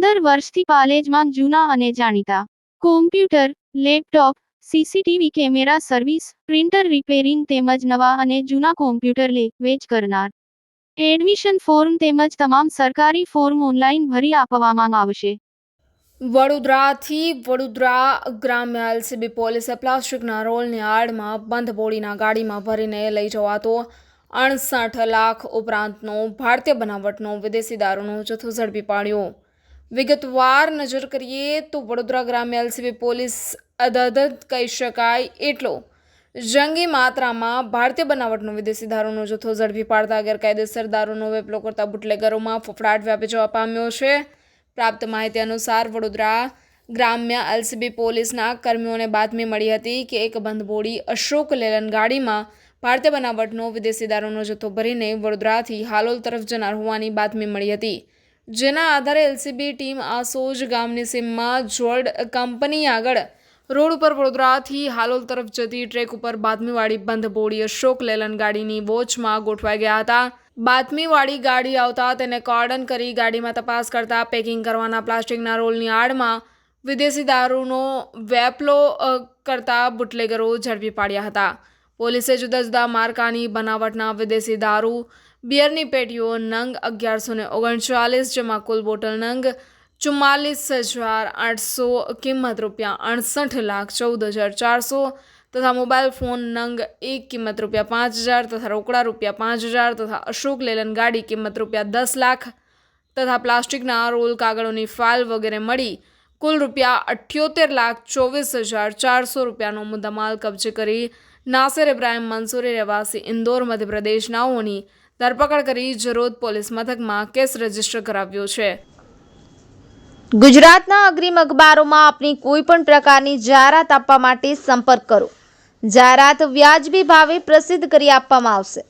વર્ષથી પાલેજમાં જૂના અને જાણીતા. Computer laptop CCTV camera service printer repairing તેમજ નવા અને જૂના કોમ્પ્યુટર લે, વેચ કરનાર. એડમિશન ફોર્મ તેમજ તમામ સરકારી ફોર્મ ઓનલાઈન ભરી આપવામાં આવશે. વડોદરાથી વડોદરા ગ્રામ્ય એલસીબી પોલીસે પ્લાસ્ટિકના રોલની આડમાં બંધ બોડીના ગાડીમાં ભરીને લઈ જવાતો અડસઠ લાખ ઉપરાંતનો ભારતીય બનાવટનો વિદેશી દારૂનો જથ્થો ઝડપી પાડ્યો. વિગતવાર નજર કરીએ તો વડોદરા ગ્રામ્ય એલસીબી પોલીસ અદાદત કહી શકાય એટલો. જંગી માત્રામાં ભારતીય બનાવટનો વિદેશી દારૂનો જથ્થો ઝડપી પાડતા ગેરકાયદેસર દારૂનો વેપલો કરતા બુટલેગરોમાં ફફડાટ વ્યાપી જવા પામ્યો છે. પ્રાપ્ત માહિતી અનુસાર વડોદરા ગ્રામ્ય એલસીબી પોલીસના કર્મીઓને બાતમી મળી હતી કે એક બંધબોડી અશોક લેલન ગાડીમાં ભારતીય બનાવટનો વિદેશી દારૂનો જથ્થો ભરીને વડોદરાથી હાલોલ તરફ જનાર હોવાની બાતમી મળી હતી. જેના આધારે એલસીબી ટીમ આસોજ ગામની સીમમાં જોલ્ડ કંપની આગળ રોડ ઉપર વડોદરાથી હાલોલ તરફ જતી ટ્રેક ઉપર બાતમીવાળી બંધ બોડી અશોક લેલન ગાડીની વોચમાં ગોઠવાઈ ગયા હતા. બાતમીવાળી ગાડી આવતા તેને કોર્ડન કરી ગાડીમાં તપાસ કરતા પેકિંગ કરવાના પ્લાસ્ટિકના રોલની આડમાં વિદેશી દારૂનો વેપલો કરતા બુટલેગરો ઝડપી પાડ્યા હતા. પોલીસે જુદા જુદા માર્કાની બનાવટના વિદેશી દારૂ બિયરની પેટીઓ નંગ અગિયારસો ને ઓગણચાલીસ, જેમાં કુલ બોટલ નંગ ચુમ્માલીસ હજાર આઠસો, કિંમત રૂપિયા અડસઠ લાખ ચૌદ હજાર ચારસો તથા મોબાઈલ ફોન નંગ એક કિંમત રૂપિયા પાંચ હજાર તથા રોકડા રૂપિયા પાંચ હજાર તથા અશોક લેલન ગાડી કિંમત રૂપિયા દસ લાખ તથા પ્લાસ્ટિકના રોલ કાગળોની ફાઇલ વગેરે મળી કુલ રૂપિયા અઠ્યોતેર લાખ ચોવીસ હજાર ચારસો રૂપિયાનો મુદ્દામાલ કબજે કરી નાસિર ઇબ્રાહીમ મંસૂરી રહેવાસી ઇન્દોર મધ્યપ્રદેશનાઓની ધરપકડ કરી જરોદ પોલીસ મથકમાં કેસ રજિસ્ટર કરાવ્યો છે. ગુજરાતના અગ્રીમ અખબારોમાં આપની કોઈ પણ પ્રકારની જાહેરાત આપવા માટે સંપર્ક કરો. જાહેરાત વ્યાજબી ભાવે પ્રસિદ્ધ કરી આપવામાં આવશે.